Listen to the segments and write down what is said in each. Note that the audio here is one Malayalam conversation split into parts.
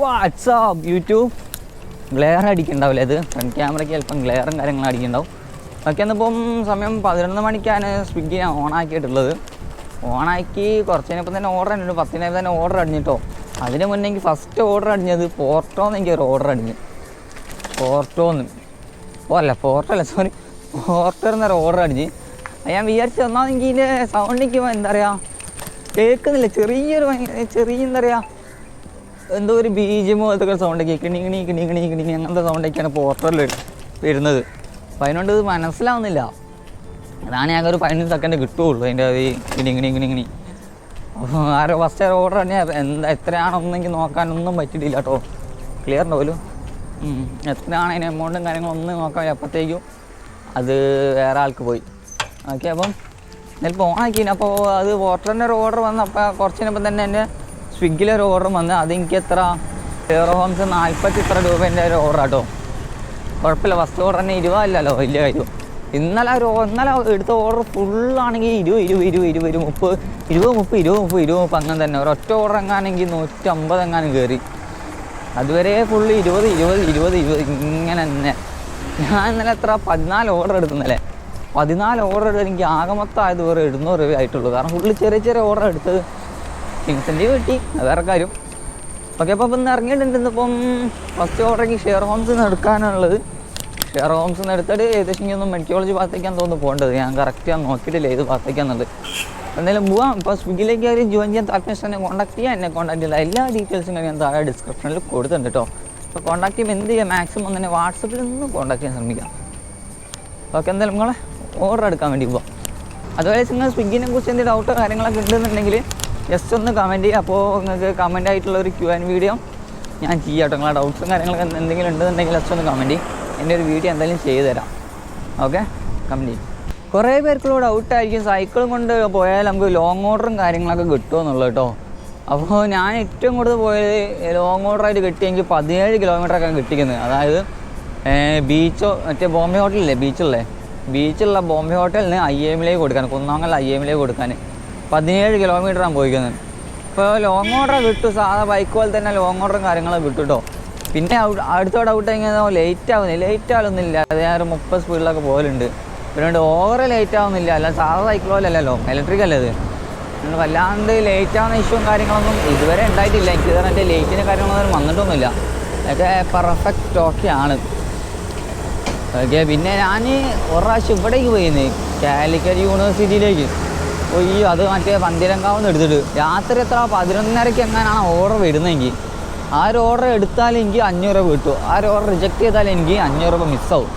വാട്സാപ്പ് യൂട്യൂബ് ഗ്ലെയർ അടിക്കുന്നുണ്ടാവില്ല ഇത്? ഫ്രണ്ട് ക്യാമറയ്ക്ക് ചിലപ്പം ഗ്ലെയറും കാര്യങ്ങളും അടിക്കുന്നുണ്ടാവും ഒക്കെ എന്നിപ്പം സമയം പതിനൊന്ന് മണിക്കാണ് സ്വിഗ്ഗി ഞാൻ ഓണാക്കിയിട്ടുള്ളത്. ഓണാക്കി കുറച്ച് കഴിഞ്ഞപ്പോൾ തന്നെ ഓർഡർ അടിഞ്ഞു പത്തിനെ തന്നെ ഓർഡർ അടിഞ്ഞിട്ടോ. അതിന് മുന്നേ എനിക്ക് ഫസ്റ്റ് ഓർഡർ അടിഞ്ഞത് പോർട്ടോന്ന് എനിക്ക് ഒരു ഓർഡർ അടിഞ്ഞു. പോർട്ടോന്ന് ഓ അല്ല പോർട്ടോ അല്ല സോറി പോർട്ടോ എന്നൊരു ഓർഡർ അടിഞ്ഞ്. ഞാൻ വിചാരിച്ചു തന്നാൽ എനിക്ക് ഇതിന്റെ സൗണ്ട് എനിക്ക് എന്താ പറയുക കേൾക്കുന്നില്ല. ചെറിയൊരു ചെറിയ എന്താ പറയുക എന്തോ ഒരു ബീജം പോലത്തെ സൗണ്ടൊക്കെ കിണി കിണി കിണി കിണി കിണി അങ്ങനത്തെ സൗണ്ടൊക്കെയാണ് പോർട്ടറിൽ വരുന്നത്. അപ്പോൾ അതിനോണ്ട് ഇത് മനസ്സിലാവുന്നില്ല. അതാണ് ഞങ്ങൾക്ക് ഒരു പതിനഞ്ച് സെക്കൻഡ് കിട്ടുകയുള്ളൂ അതിന്റെ ഈ ഇങ്ങനെ ഇങ്ങനെ അപ്പോൾ ആരോ ഫസ്റ്റ് ഓർഡർ തന്നെ എന്താ എത്രയാണെന്നെങ്കിൽ നോക്കാനൊന്നും പറ്റിയിട്ടില്ല കേട്ടോ. ക്ലിയർ ഉണ്ടാവുമല്ലോ എത്രയാണ് അതിന് എമൗണ്ടും കാര്യങ്ങളൊന്നും നോക്കാൻ അപ്പോഴത്തേക്കും അത് വേറെ ആൾക്ക് പോയി. ഓക്കെ അപ്പം ചിലപ്പോൾ ഓണാക്കി അപ്പോൾ അത് പോർട്ടറിന്റെ ഒരു ഓർഡർ വന്നപ്പോൾ കുറച്ചിനപ്പം തന്നെ എന്റെ സ്വിഗ്ഗിയിൽ ഒരു ഓർഡർ വന്ന് അതെനിക്ക് എത്ര ഹെയർ ഹോംസ് നാൽപ്പത്തി ഇത്ര രൂപേന്റെ ഒരു ഓർഡർ കേട്ടോ കുഴപ്പമില്ല ഫസ്റ്റ് ഓർഡർ തന്നെ ഇരുപതല്ലല്ലോ വലിയ കാര്യം. ഇന്നലെ ഒരു ഇന്നലെ എടുത്ത ഓർഡർ ഫുള്ളാണെങ്കിൽ ഇരുപത് ഇരുപത് ഇരുപത് ഇരുപത് ഇരുപത് മുപ്പത് ഇരുപത് മുപ്പത് ഇരുപത് മുപ്പത് ഇരുപത് മുപ്പത് അങ്ങനെ തന്നെ. ഒരൊറ്റ ഓർഡർ എങ്ങാണെങ്കിൽ നൂറ്റമ്പത് എങ്ങാനും കയറി അതുവരെ ഫുള്ള് ഇരുപത് ഇരുപത് ഇരുപത് ഇരുപത് ഇങ്ങനെ തന്നെ. ഞാൻ ഇന്നലെ എത്ര? പതിനാല് ഓർഡർ എടുത്തുന്നല്ലേ പതിനാല് ഓർഡർ എടുത്ത് എനിക്ക് ആകെ മൊത്തം ആയത് വേറെ എഴുന്നൂറ് രൂപ ആയിട്ടുള്ളൂ കാരണം ഫുള്ള് ചെറിയ ചെറിയ ഓർഡർ എടുത്തത് ഇൻസെന്റീവ് കിട്ടി. അത് വേറെ കാര്യം. ഓക്കെ അപ്പോൾ ഇപ്പം ഇറങ്ങിയിട്ടുണ്ട് ഇന്നിപ്പം ഫസ്റ്റ് ഓർഡറേക്ക് ഷെയർ ഹോംസ് നിന്ന് എടുക്കാനുള്ളത്. ഷെയർ ഹോംസ് നിന്ന് എടുത്തിട്ട് ഏകദേശം ഇനി ഒന്ന് മെഡിക്കോളജി കോളേജ് ഭാഗത്തേക്കാണ് തോന്നുന്നു പോകേണ്ടത്. ഞാൻ കറക്റ്റ് ഞാൻ നോക്കിയിട്ടില്ല ഏത് ഭാഗത്തേക്കാന്നുള്ളത്. എന്തായാലും പോവാം. ഇപ്പോൾ സ്വിഗ്ഗിയിലേക്ക് ആരും ജോയിൻ ചെയ്യാൻ താല്പര്യം തന്നെ കോൺടാക്ട് ചെയ്യാം. എന്നെ കോൺടാക്ട് ചെയ്താൽ എല്ലാ ഡീറ്റെയിൽസും ഞാൻ താഴെ ഡിസ്ക്രിപ്ഷനിൽ കൊടുത്തിട്ടുണ്ട് കേട്ടോ അപ്പോൾ കോൺടാക്ട് ചെയ്യുമ്പോൾ എന്ത് ചെയ്യാം? മാക്സിമം തന്നെ വാട്സപ്പിൽ നിന്ന് കോൺടാക്ട് ചെയ്യാൻ ശ്രമിക്കാം. ഓക്കെ എന്തായാലും നിങ്ങളെ ഓർഡർ എടുക്കാൻ വേണ്ടി പോവാം. അതുപോലെ നിങ്ങൾ സ്വിഗ്ഗിനെ കുറിച്ച് എന്തെങ്കിലും ഡൗട്ടോ കാര്യങ്ങളൊക്കെ ഉണ്ടെന്നുണ്ടെങ്കിൽ ജസ്റ്റ് ഒന്ന് കമന്റ് ചെയ്യുക. അപ്പോൾ നിങ്ങൾക്ക് കമന്റ് ആയിട്ടുള്ള ഒരു ക്യു ആൻഡ് വീഡിയോ ഞാൻ ചെയ്യാം കേട്ടോ. നിങ്ങളെ ഡൗട്ട്സും കാര്യങ്ങളൊക്കെ എന്തെങ്കിലും ഉണ്ടെന്നുണ്ടെങ്കിൽ ജസ്റ്റ് ഒന്ന് കമന്റ് ചെയ്യും. എന്റെ ഒരു വീഡിയോ എന്തായാലും ചെയ്തു തരാം. ഓക്കെ കമന്റ് ചെയ്യും. കുറേ പേർക്കുള്ള ഡൗട്ടായിരിക്കും സൈക്കിളും കൊണ്ട് പോയാൽ നമുക്ക് ലോങ് ഓർഡറും കാര്യങ്ങളൊക്കെ കിട്ടുമെന്നുള്ളത് കേട്ടോ. അപ്പോൾ ഞാൻ ഏറ്റവും കൂടുതൽ പോയത് ലോങ് ഓർഡറായിട്ട് കിട്ടിയെങ്കിൽ പതിനേഴ് കിലോമീറ്ററൊക്കെ കിട്ടിക്കുന്നത് അതായത് ബീച്ചോ മറ്റേ ബോംബെ ഹോട്ടലില്ലേ ബീച്ചുള്ളേ ബീച്ചുള്ള ബോംബെ ഹോട്ടലിന് ഐ എമ്മിലേക്ക് കൊടുക്കാൻ കുന്നാങ്കൽ ഐ എമ്മിലേക്ക് കൊടുക്കാൻ. പതിനേഴ് കിലോമീറ്ററാണ് പോയിക്കുന്നത് ഇപ്പോൾ ലോങ് ഓർഡർ കിട്ടും സാധാ ബൈക്ക് പോലെ തന്നെ ലോങ് ഓർഡറും കാര്യങ്ങളൊക്കെ കിട്ടും കേട്ടോ പിന്നെ അടുത്ത ഡൗട്ട് എങ്ങനെ ലേറ്റ് ആവുന്നില്ല ലേറ്റ് ആവുന്നില്ല. അത് ഞാൻ ഒരു മുപ്പത് സ്പീഡിലൊക്കെ പോലുണ്ട് പിന്നെ ഓവർ ലേറ്റ് ആവുന്നില്ല. അല്ല സാധാ സൈക്കിൾ പോലെ അല്ലല്ലോ ഇലക്ട്രിക് അല്ലേ ഇത്? വല്ലാണ്ട് ലേറ്റ് ആവുന്ന ഇഷ്യൂവും കാര്യങ്ങളൊന്നും ഇതുവരെ ഉണ്ടായിട്ടില്ല. എനിക്ക് ഇതുവരെ എന്റെ ലേറ്റിന് കാര്യങ്ങളൊന്നും വന്നിട്ടൊന്നുമില്ല. ഒക്കെ പെർഫെക്റ്റ് ഓക്കെ ആണ്. ഓക്കെ പിന്നെ ഞാൻ ഒരു പ്രാവശ്യം ഇവിടേക്ക് പോയിന്ന് കാലിക്കറ്റ് യൂണിവേഴ്സിറ്റിയിലേക്ക് പോയി അത് മറ്റേ പന്തിരങ്കാവുന്ന് എടുത്തിട്ട്. രാത്രി എത്ര? പതിനൊന്നരയ്ക്ക് എങ്ങനെയാണ് ഓർഡർ വരുന്നതെങ്കിൽ ആ ഒരു ഓർഡർ എടുത്താൽ എനിക്ക് അഞ്ഞൂറ് രൂപ കിട്ടും. ആ ഒരു ഓർഡർ റിജക്റ്റ് ചെയ്താൽ എനിക്ക് അഞ്ഞൂറ് രൂപ മിസ്സാവും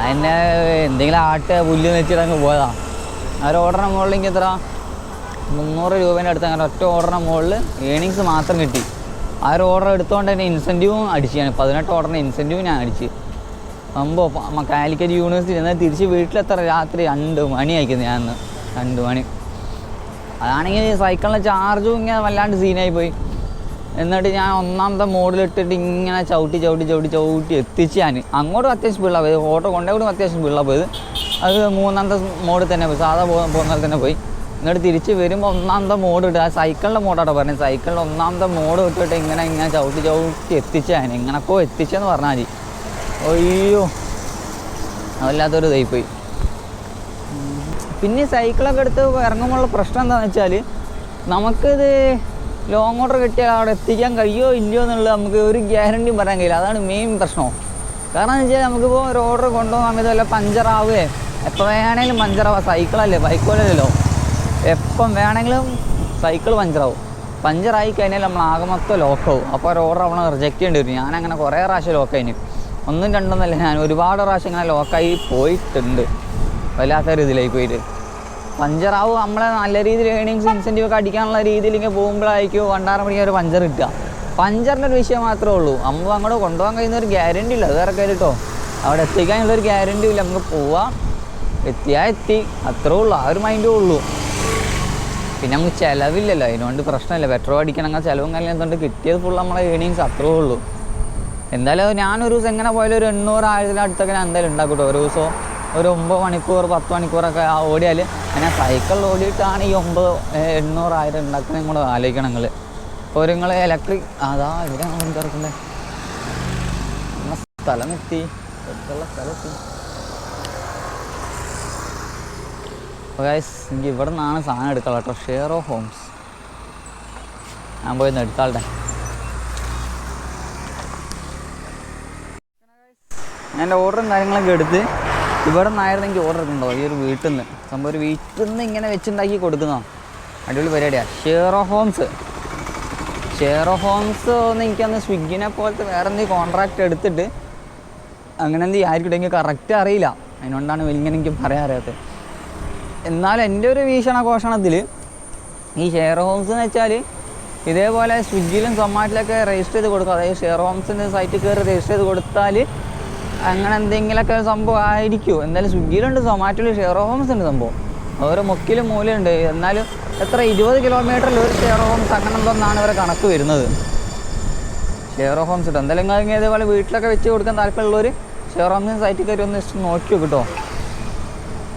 അതിനെ എന്തെങ്കിലും ആട്ട് പുല്ല് വെച്ചിട്ട് അങ്ങ് പോയതാ. ആ ഒരു ഓർഡറിന് മുകളിൽ എനിക്ക് എത്ര? മുന്നൂറ് രൂപേന്റെ അടുത്ത് അങ്ങനെ ഒറ്റ ഓർഡറിന് മുകളിൽ ഏണിങ്സ് മാത്രം കിട്ടി. ആ ഒരു ഓർഡർ എടുത്തുകൊണ്ട് തന്നെ ഇൻസെന്റീവും അടിച്ചാണ് പതിനെട്ട് ഓർഡറിന് ഇൻസെന്റീവ് ഞാൻ അടിച്ച്. മുമ്പോ കാലിക്കറ്റ് യൂണിവേഴ്സിറ്റി എന്നാൽ തിരിച്ച് വീട്ടിലെത്ര രാത്രി രണ്ട് മണി അയക്കുന്നു ഞാൻ രണ്ട് മണി. അതാണെങ്കിൽ സൈക്കിളിന്റെ ചാർജും ഇങ്ങനെ വല്ലാണ്ട് സീനായി പോയി. എന്നിട്ട് ഞാൻ ഒന്നാമത്തെ മോഡിലിട്ടിട്ട് ഇങ്ങനെ ചവിട്ടി ചവിട്ടി ചവിട്ടി ചവിട്ടി എത്തിച്ച് ഞാൻ. അങ്ങോട്ടും അത്യാവശ്യം പിള്ള പോയത്. ഓട്ടോ കൊണ്ടേക്കൂടും അത്യാവശ്യം പിള്ള പോയത്. അത് മൂന്നാമത്തെ മോഡിൽ തന്നെ പോയി. സാധാ പോ- പോകുന്ന പോലെ തന്നെ പോയി. എന്നിട്ട് തിരിച്ച് വരുമ്പോൾ ഒന്നാമത്തെ മോഡ് ഇട്ട് ആ സൈക്കിളിന്റെ മോഡാട്ടോ പറഞ്ഞത്. സൈക്കിളിന്റെ ഒന്നാമത്തെ മോഡ് ഇട്ടിട്ട് ഇങ്ങനെ ഇങ്ങനെ ചവിട്ടി ചവിട്ടി എത്തിച്ച് ഞാൻ. എങ്ങനൊക്കെ എത്തിച്ചെന്ന് പറഞ്ഞാൽ മതി. അയ്യോ. അതല്ലാത്തൊരു ഇതായിപ്പോയി പോയി. പിന്നെ സൈക്കിളൊക്കെ എടുത്ത് ഇറങ്ങുമ്പോഴുള്ള പ്രശ്നം എന്താണെന്ന് വെച്ചാൽ നമുക്കിത് ലോങ് ഓർഡർ കിട്ടിയാൽ അവിടെ എത്തിക്കാൻ കഴിയുമോ ഇല്ലയോ എന്നുള്ളത് നമുക്ക് ഒരു ഗ്യാരണ്ടിയും പറയാൻ കഴിയില്ല. അതാണ് മെയിൻ പ്രശ്നം. കാരണം എന്ന് വെച്ചാൽ നമുക്കിപ്പോൾ ഒരു ഓർഡർ കൊണ്ടുപോകാൻ സമയത്ത് വല്ല പഞ്ചറാവുകയെ എപ്പോൾ വേണമെങ്കിലും പഞ്ചറാവുക സൈക്കിളല്ലേ ബൈക്ക് പോലെയല്ലോ എപ്പം വേണമെങ്കിലും സൈക്കിൾ പഞ്ചറാവും പഞ്ചറായി കഴിഞ്ഞാൽ നമ്മൾ ആകെ മൊത്തം ലോക്കാവും അപ്പോൾ ഒരു ഓർഡർ നമ്മൾ റിജക്റ്റ് ചെയ്യേണ്ടി വരും. ഞാനങ്ങനെ കുറേ പ്രാവശ്യം ലോക്കായിന് ഒന്നും രണ്ടൊന്നല്ല ഞാൻ ഒരുപാട് പ്രാവശ്യം ഇങ്ങനെ ലോക്കായി പോയിട്ടുണ്ട്. വല്ലാത്തൊരു ഇതിലായി പോയിട്ട്. പഞ്ചറാവും നമ്മളെ നല്ല രീതിയിൽ ഏണിങ്സ് ഇൻസെന്റീവ് ഒക്കെ അടിക്കാനുള്ള ഇങ്ങനെ പോകുമ്പോഴായിരിക്കും വണ്ടാറ് മണിക്ക് ഒരു പഞ്ചർ കിട്ടുക. പഞ്ചറിന്റെ ഒരു വിഷയം മാത്രമേ ഉള്ളൂ. നമ്മൾ അങ്ങോട്ട് കൊണ്ടുപോകാൻ കഴിയുന്ന ഒരു ഗ്യാരണ്ടി ഇല്ല. വേറെ കാര്യം കേട്ടോ. അവിടെ എത്തിക്കാനുള്ള ഒരു ഗ്യാരണ്ടി ഇല്ല. നമുക്ക് പോവാം. എത്തിയാൽ എത്തി. അത്രേ ഉള്ളൂ. ആ ഒരു മൈൻഡേ ഉള്ളൂ. പിന്നെ നമുക്ക് ചിലവില്ലല്ലോ. അതിനുകൊണ്ട് പ്രശ്നമില്ല. പെട്രോൾ അടിക്കണമെങ്കിൽ ചിലവും കാര്യം എന്തുകൊണ്ട് കിട്ടിയത് ഫുൾ നമ്മളെ ഏണിങ്സ് അത്രേ ഉള്ളൂ. എന്തായാലും ഞാനൊരു ദിവസം എങ്ങനെ പോയാലും ഒരു എണ്ണൂറ് ആയിരത്തിന്റെ അടുത്തൊക്കെ ഞാൻ എന്തായാലും ഉണ്ടാക്കും കേട്ടോ. ഒരു ദിവസം ഒരു ഒമ്പത് മണിക്കൂർ പത്ത് മണിക്കൂറൊക്കെ ഓടിയാൽ ഞാൻ സൈക്കിൾ ഓടിയിട്ടാണ് ഈ ഒമ്പത് എണ്ണൂറായിരം ഉണ്ടാക്കുന്നത് നിങ്ങൾ ആലോചിക്കണം നിങ്ങൾ ഇപ്പോൾ നിങ്ങൾ ഇലക്ട്രിക് അതാ ഇവിടെ തിരക്കണ്ടേ നമ്മളെ സ്ഥലം എത്തി അടുത്തുള്ള സ്ഥലത്തി എനിക്ക് ഇവിടെ നിന്നാണ് സാധനം എടുക്കാം കേട്ടോ. ഷെയർ ഓഫ് ഹോംസ് ഞാൻ പോയി ഒന്ന് എടുത്താളുടെ. ഞാൻ ഓർഡറും കാര്യങ്ങളൊക്കെ എടുത്ത് ഇവിടെ നിന്നായിരുന്നു എനിക്ക് ഓർഡർ എടുക്കണ്ടോ ഈ ഒരു വീട്ടിൽ നിന്ന് സംഭവം ഒരു വീട്ടിൽ നിന്ന് ഇങ്ങനെ വെച്ചുണ്ടാക്കി കൊടുക്കുന്നോ അടിപൊളി പരിപാടിയാണ് ഓഫ് ഹോംസ് ഓഫ് ഹോംസ് ഒന്ന് എനിക്കന്ന് സ്വിഗ്ഗിനെ പോലത്തെ വേറെ എന്തെങ്കിലും കോൺട്രാക്റ്റ് എടുത്തിട്ട് അങ്ങനെ എന്തെങ്കിലും ആയിരിക്കും എനിക്ക് കറക്റ്റ് അറിയില്ല. അതിനോണ്ടാണ് ഇങ്ങനെ എനിക്ക് പറയാൻ അറിയാത്തത് എന്നാൽ എന്റെ ഒരു വീക്ഷണഘോഷണത്തിൽ ഈ ഷെയർ ഹോംസ് എന്ന് വെച്ചാൽ ഇതേപോലെ സ്വിഗ്ഗിയിലും സൊമാറ്റോയിലൊക്കെ രജിസ്റ്റർ ചെയ്ത് കൊടുക്കുക അതായത് ഷെയർ ഹോംസിന്റെ സൈറ്റിൽ കയറി രജിസ്റ്റർ ചെയ്ത് കൊടുത്താൽ അങ്ങനെ എന്തെങ്കിലുമൊക്കെ ഒരു സംഭവം ആയിരിക്കും എന്തായാലും സ്വിഗ്ഗിയിലുണ്ട് സൊമാറ്റോയിൽ ഷെയർ ഹോംസ് ഉണ്ട് സംഭവം. ഓരോ മുക്കിലും മൂലയുണ്ട്. എന്നാലും എത്ര ഇരുപത് കിലോമീറ്ററിൽ ഒരു ഷെയർ ഹോംസ് അങ്ങനെ എന്തോന്നാണ് ഇവരെ കണക്ക് വരുന്നത്. ഷെയർ ഹോംസ് ഇട്ടോ എന്തായാലും നിങ്ങൾ ഇതേപോലെ വീട്ടിലൊക്കെ വെച്ച് കൊടുക്കാൻ താല്പര്യമുള്ളവർ ഷെയർ ഹോംസ് സൈറ്റിൽ കയറി ഒന്ന് ഇഷ്ടം നോക്കി നോക്കിട്ടോ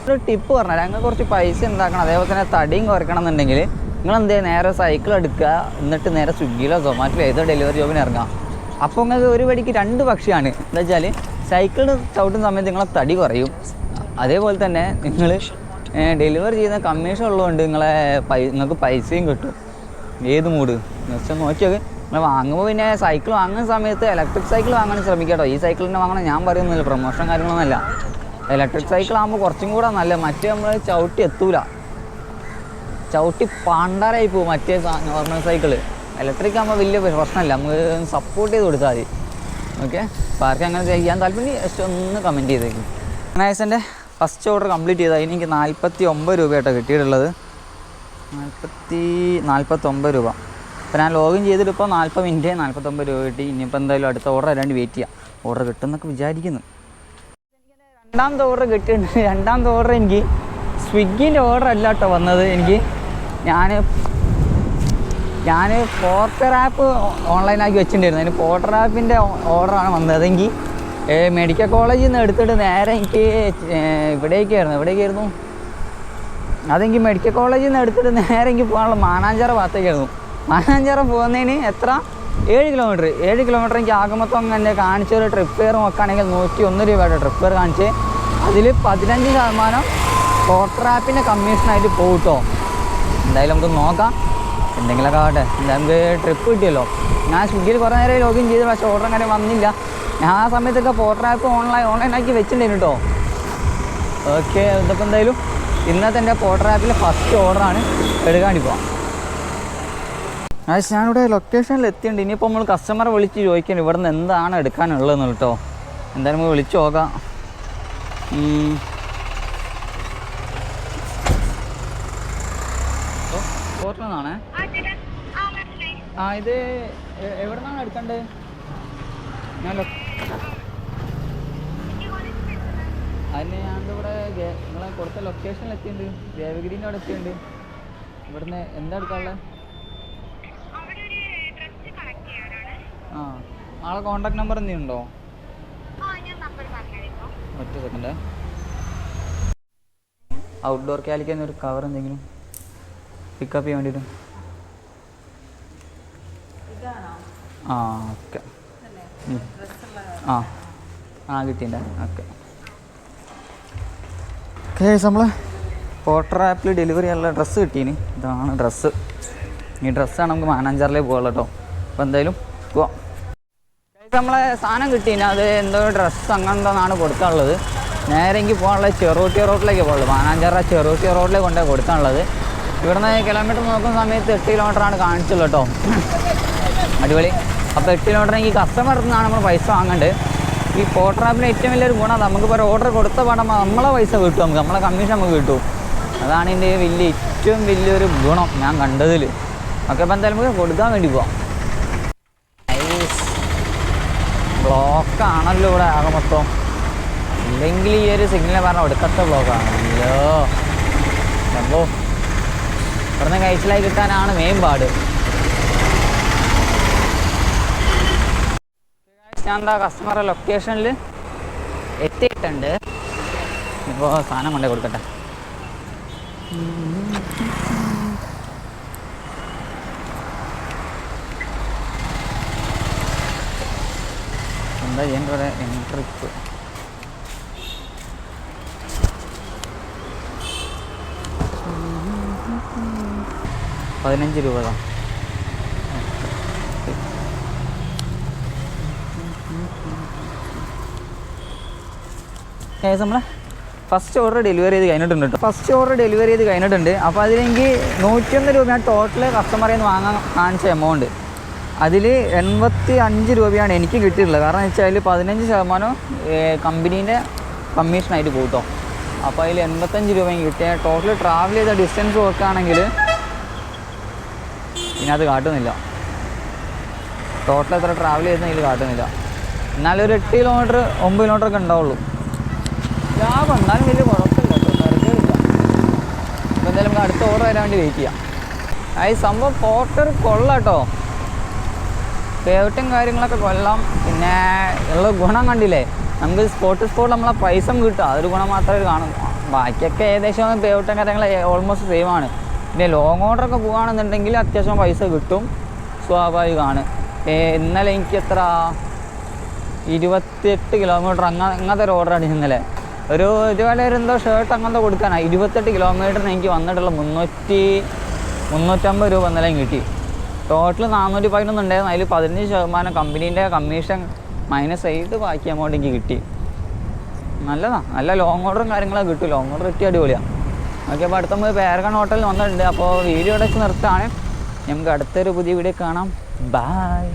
ഒരു ടിപ്പ് പറഞ്ഞാൽ ഞങ്ങൾ കുറച്ച് പൈസ ഉണ്ടാക്കണം. അതേപോലെ തന്നെ തടിയും കുറയ്ക്കണം എന്നുണ്ടെങ്കിൽ നിങ്ങൾ എന്ത് നേരെ സൈക്കിൾ എടുക്കുക. എന്നിട്ട് നേരെ സ്വിഗ്ഗിയിലോ സൊമാറ്റോയിലോ ഏതോ ഡെലിവറി ജോബിന് ഇറങ്ങാം അപ്പോൾ നിങ്ങൾക്ക് ഒരു വഴിക്ക് രണ്ട് പക്ഷിയാണ്. എന്താ വെച്ചാൽ സൈക്കിൾ ചവിട്ടുന്ന സമയത്ത് നിങ്ങളെ തടി കുറയും. അതേപോലെ തന്നെ നിങ്ങൾ ഡെലിവർ ചെയ്യുന്ന കമ്മീഷൻ ഉള്ളതുകൊണ്ട് നിങ്ങളെ പൈ നിങ്ങൾക്ക് പൈസയും കിട്ടും. ഏത് മൂഡ് ജസ്റ്റ് നോക്കിയത് നിങ്ങൾ വാങ്ങുമ്പോൾ പിന്നെ സൈക്കിൾ വാങ്ങുന്ന സമയത്ത് ഇലക്ട്രിക് സൈക്കിൾ വാങ്ങാൻ ശ്രമിക്കട്ടോ. കേട്ടോ ഈ സൈക്കിൾ തന്നെ വാങ്ങണം. ഞാൻ പറയുന്നില്ല പ്രൊമോഷൻ കാര്യങ്ങളൊന്നുമല്ല. ഇലക്ട്രിക് സൈക്കിൾ ആകുമ്പോൾ കുറച്ചും കൂടെ നല്ല മറ്റേ നമ്മൾ ചവിട്ടി എത്തൂല. ചവിട്ടി പാണ്ടറായി പോകും മറ്റേ നോർമൽ സൈക്കിൾ ഇലക്ട്രിക് ആകുമ്പോൾ വലിയ പ്രശ്നമില്ല. നമുക്ക് സപ്പോർട്ട് ചെയ്ത് കൊടുത്താൽ മതി. ഓക്കെ അപ്പോൾ ആർക്കും അങ്ങനെ ചെയ്യാൻ താല്പര്യം ജസ്റ്റ് ഒന്ന് കമന്റ് ചെയ്തേക്കും. നൈസിന്റെ ഫസ്റ്റ് ഓർഡർ കംപ്ലീറ്റ് ചെയ്താൽ എനിക്ക് നാൽപ്പത്തി ഒമ്പത് രൂപയായിട്ടോ കിട്ടിയിട്ടുള്ളത്. നാൽപ്പത്തി നാൽപ്പത്തൊമ്പത് രൂപ. അപ്പോൾ ഞാൻ ലോഗിൻ ചെയ്തിട്ട് ഇപ്പോൾ നാൽപ്പത് മിനിറ്റ് നാൽപ്പത്തൊമ്പത് രൂപ കിട്ടി. ഇനിയിപ്പോൾ എന്തായാലും അടുത്ത ഓർഡർ അല്ലാണ്ട് വെയിറ്റ് ചെയ്യാം. ഓർഡർ കിട്ടുമെന്നൊക്കെ വിചാരിക്കുന്നു. രണ്ടാമത്തെ ഓർഡർ കിട്ടിയിട്ടുണ്ട്. രണ്ടാമത്തെ ഓർഡർ എനിക്ക് സ്വിഗ്ഗിന്റെ ഓർഡർ അല്ല കേട്ടോ വന്നത്. എനിക്ക് ഞാൻ ഞാൻ പോർട്ടർ ആപ്പ് ഓൺലൈനാക്കി വെച്ചിട്ടുണ്ടായിരുന്നു. അതിന് പോർട്ടർ ആപ്പിന്റെ ഓർഡറാണ് വന്നതെങ്കിൽ മെഡിക്കൽ കോളേജിൽ നിന്ന് എടുത്തിട്ട് നേരെ എനിക്ക് ഇവിടേക്കായിരുന്നു എവിടേക്കായിരുന്നു അതെങ്കിൽ മെഡിക്കൽ കോളേജിൽ നിന്ന് എടുത്തിട്ട് നേരെ എനിക്ക് പോകാനുള്ള മാനാഞ്ചാറ ഭാഗത്തേക്കായിരുന്നു മാനാഞ്ചാറ പോകുന്നതിന് എത്ര? ഏഴ് കിലോമീറ്റർ ഏഴ് കിലോമീറ്റർ എനിക്ക് ആകെ മൊത്തം എന്റെ കാണിച്ച ഒരു ട്രിപ്പ് ഫെയർ നോക്കുകയാണെങ്കിൽ നൂറ്റി ഒന്ന് രൂപയുടെ ട്രിപ്പ് ഫെയർ കാണിച്ച് അതിൽ പതിനഞ്ച് ശതമാനം ക്വാർട്ടർ ആപ്പിന്റെ കമ്മീഷനായിട്ട് പോകും കേട്ടോ എന്തായാലും നമുക്ക് നോക്കാം. എന്തെങ്കിലുമൊക്കെ ആവട്ടെ. നമുക്ക് ട്രിപ്പ് കിട്ടിയല്ലോ. ഞാൻ സ്വിഗ്ഗിയിൽ കുറേ നേരം ലോഗിൻ ചെയ്ത് പക്ഷേ ഓർഡർ അങ്ങനെ വന്നില്ല. ഞാൻ ആ സമയത്തൊക്കെ പോർട്ടർ ആപ്പ് ഓൺലൈൻ ഓൺലൈനാക്കി വെച്ചിട്ടുണ്ടായിരുന്നു കേട്ടോ ഓക്കെ ഇതൊക്കെ എന്തായാലും ഇന്നത്തെ എന്റെ പോർട്ടർ ആപ്പിലെ ഫസ്റ്റ് ഓർഡറാണ് എടുക്കാണ്ടി പോവാം. ഞാൻ ഞാനിവിടെ ലൊക്കേഷനിൽ എത്തിയിട്ടുണ്ട്. ഇനിയിപ്പോൾ നമ്മൾ കസ്റ്റമറെ വിളിച്ച് ചോദിക്കണം ഇവിടെ നിന്ന് എന്താണ് എടുക്കാനുള്ളതെന്ന് കേട്ടോ എന്തായാലും നമുക്ക് വിളിച്ച് നോക്കാം. പോർട്ടറിൽ നിന്നാണേ ആ ഇത് എവിടെ നിന്നാണ് എടുക്കേണ്ടത് ഞാൻ അതിന് ഞാൻ ഇവിടെ നിങ്ങളെ കൊടുത്ത ലൊക്കേഷനിൽ എത്തിയിട്ടുണ്ട്. ദേവഗിരിന്റെ അവിടെ എത്തിയിട്ടുണ്ട്. ഇവിടുന്ന് എന്താ എടുക്കാനുള്ളത് ആ ആളെ കോണ്ടാക്ട് നമ്പർ എന്തെങ്കിലും ഉണ്ടോ ഒറ്റ സെക്കൻഡ് ഔട്ട്ഡോർ കാലിക്കുന്ന ഒരു കവർ എന്തെങ്കിലും? പിക്കപ്പ് ചെയ്യാൻ വേണ്ടിയിട്ട്. ആ ഓക്കെ ആ. ആ കിട്ടിയിട്ടുണ്ട്. ഓക്കെ ഓക്കെ നമ്മൾ പോർട്ടർ ആപ്പിൽ ഡെലിവറി ചെയ്യാനുള്ള ഡ്രസ്സ് കിട്ടീന് ഇതാണ് ഡ്രസ്സ് ഈ ഡ്രസ്സാണ് നമുക്ക് മാനാഞ്ചാറിലേക്ക് പോകുള്ളൂ കേട്ടോ അപ്പോൾ എന്തായാലും പോവാം. നമ്മളെ സാധനം കിട്ടിയില്ല അത് എന്തോ ഡ്രസ്സ് അങ്ങനെ എന്തോന്നാണ് കൊടുക്കാനുള്ളത്. നേരെ എനിക്ക് പോകാനുള്ളത് ചെറുട്ടി റോഡിലേക്ക് പോകുള്ളൂ മാനാഞ്ചാറ ചെറുട്ടി റോഡിലേക്ക് കൊണ്ടുപോയി കൊടുക്കാനുള്ളത്. ഇവിടുന്ന് കിലോമീറ്റർ നോക്കുന്ന സമയത്ത് എട്ട് കിലോമീറ്ററാണ് കാണിച്ചുള്ളൂ കേട്ടോ. അടിപൊളി. അപ്പോൾ എട്ട് കിലോമീറ്റർ എനിക്ക് കസ്റ്റമർ നിന്നാണ് നമ്മൾ പൈസ വാങ്ങേണ്ടത് ഈ ഫോട്ടോ ആപ്പിന് ഏറ്റവും വലിയൊരു ഗുണം നമുക്കിപ്പോൾ ഒരു ഓർഡർ കൊടുത്ത പാടം നമ്മളെ പൈസ കിട്ടും നമുക്ക് നമ്മളെ കമ്മീഷൻ നമുക്ക് കിട്ടും. അതാണ് ഇതിന്റെ വലിയ ഏറ്റവും വലിയൊരു ഗുണം ഞാൻ കണ്ടതിൽ ഒക്കെ അപ്പോൾ എന്തായാലും നമുക്ക് കൊടുക്കാൻ വേണ്ടി പോവാം. ബ്ലോക്ക് ആണല്ലോ ഇവിടെ ആകെ മൊത്തം. ഇല്ലെങ്കിൽ ഈ ഒരു സിഗ്നൽ പറഞ്ഞാൽ ഒടുക്കത്തെ ബ്ലോക്കാണല്ലോ സംഭവം ഇവിടുന്ന് കഴിച്ചിലായി കിട്ടാനാണ് മെയിൻ പാട് ഞാൻ എന്താ കസ്റ്റമറെ ലൊക്കേഷനിൽ എത്തിയിട്ടുണ്ട്. ഇപ്പോൾ സാധനം കൊണ്ടേ കൊടുക്കട്ടെ. എന്താ എന്റെ എൻട്രിപ്പ്. പതിനഞ്ച് രൂപ കേസ് നമ്മളെ ഫസ്റ്റ് ഓർഡർ ഡെലിവറി ചെയ്ത് കഴിഞ്ഞിട്ടുണ്ട് കേട്ടോ. ഫസ്റ്റ് ഓർഡർ ഡെലിവറി ചെയ്ത് കഴിഞ്ഞിട്ടുണ്ട്. അപ്പോൾ അതിലെങ്കിൽ നൂറ്റിയൊന്ന് രൂപയാണ് ടോട്ടൽ കസ്റ്റമറിൽ നിന്ന് വാങ്ങാൻ കാണിച്ച എമൗണ്ട് അതിൽ എൺപത്തി അഞ്ച് രൂപയാണ് എനിക്ക് കിട്ടിയിട്ടുള്ളത്. കാരണം വെച്ചാൽ പതിനഞ്ച് ശതമാനം കമ്പനീന്റെ കമ്മീഷനായിട്ട് കൂട്ടോ. അപ്പോൾ അതിൽ എൺപത്തഞ്ച് രൂപ കിട്ടിയ ടോട്ടൽ ട്രാവൽ ചെയ്ത ഡിസ്റ്റൻസ് നോക്കുകയാണെങ്കിൽ ഇതിനകത്ത് കാട്ടുന്നില്ല. ടോട്ടൽ എത്ര ട്രാവൽ ചെയ്യുന്ന ഇതിൽ കാട്ടുന്നില്ല. എന്നാലും ഒരു എട്ട് കിലോമീറ്റർ ഒമ്പത് കിലോമീറ്റർ ഒക്കെ ഉണ്ടാവുള്ളൂ. ലാഭം എന്നാലും വലിയ കുഴപ്പമില്ല അപ്പോൾ എന്തായാലും നമുക്ക് അടുത്ത ഓർഡർ വരാൻ വേണ്ടി വെയിറ്റ് ചെയ്യാം. ഈ സംഭവം പോർട്ടർ കൊള്ളാം കേട്ടോ. പേവട്ടും കാര്യങ്ങളൊക്കെ കൊല്ലാം പിന്നെ ഉള്ള ഗുണം കണ്ടില്ലേ? നമുക്ക് സ്പോട്ട് സ്പോട്ട് നമ്മളെ പൈസ കിട്ടുക അതൊരു ഗുണം മാത്രമേ കാണും. ബാക്കിയൊക്കെ ഏകദേശം പേവട്ടും കാര്യങ്ങൾ ഓൾമോസ്റ്റ് സെയിം ആണ്. പിന്നെ ലോങ് ഓർഡറൊക്കെ പോകുകയാണെന്നുണ്ടെങ്കിൽ അത്യാവശ്യം പൈസ കിട്ടും. സ്വാഭാവികമാണ്. ഇന്നലെ എനിക്ക് എത്ര ഇരുപത്തിയെട്ട് കിലോമീറ്റർ അങ്ങ അങ്ങനത്തെ ഒരു അടിച്ചു ഇന്നലെ. ഒരു ഇതുപോലെ ഒരു എന്തോ ഷർട്ട് അങ്ങനത്തെ കൊടുക്കാനാണ് ഇരുപത്തെട്ട് കിലോമീറ്ററിന് എനിക്ക് വന്നിട്ടുള്ള മുന്നൂറ്റി മുന്നൂറ്റമ്പത് രൂപ ഇന്നലെയും കിട്ടി. ടോട്ടൽ നാനൂറ്റി പതിനൊന്ന് ഉണ്ടായിരുന്നു. അതിൽ പതിനഞ്ച് ശതമാനം കമ്പനീന്റെ കമ്മീഷൻ മൈനസ് ചെയ്ത് ബാക്കി എമൗണ്ട് എനിക്ക് കിട്ടി. നല്ലതാണ് നല്ല ലോങ് ഓർഡറും കാര്യങ്ങളൊക്കെ കിട്ടും. ലോങ് ഓർഡർ കിട്ടി അടിപൊളിയാണ് ഓക്കെ അപ്പോൾ അടുത്ത നമ്മൾ പേരകൺ ഹോട്ടലിൽ വന്നിട്ടുണ്ട്. അപ്പോൾ വീഡിയോ ഇടയ്ക്ക് നിർത്താണ് നമുക്ക് അടുത്തൊരു പുതിയ വീഡിയോ കാണാം. ബായ്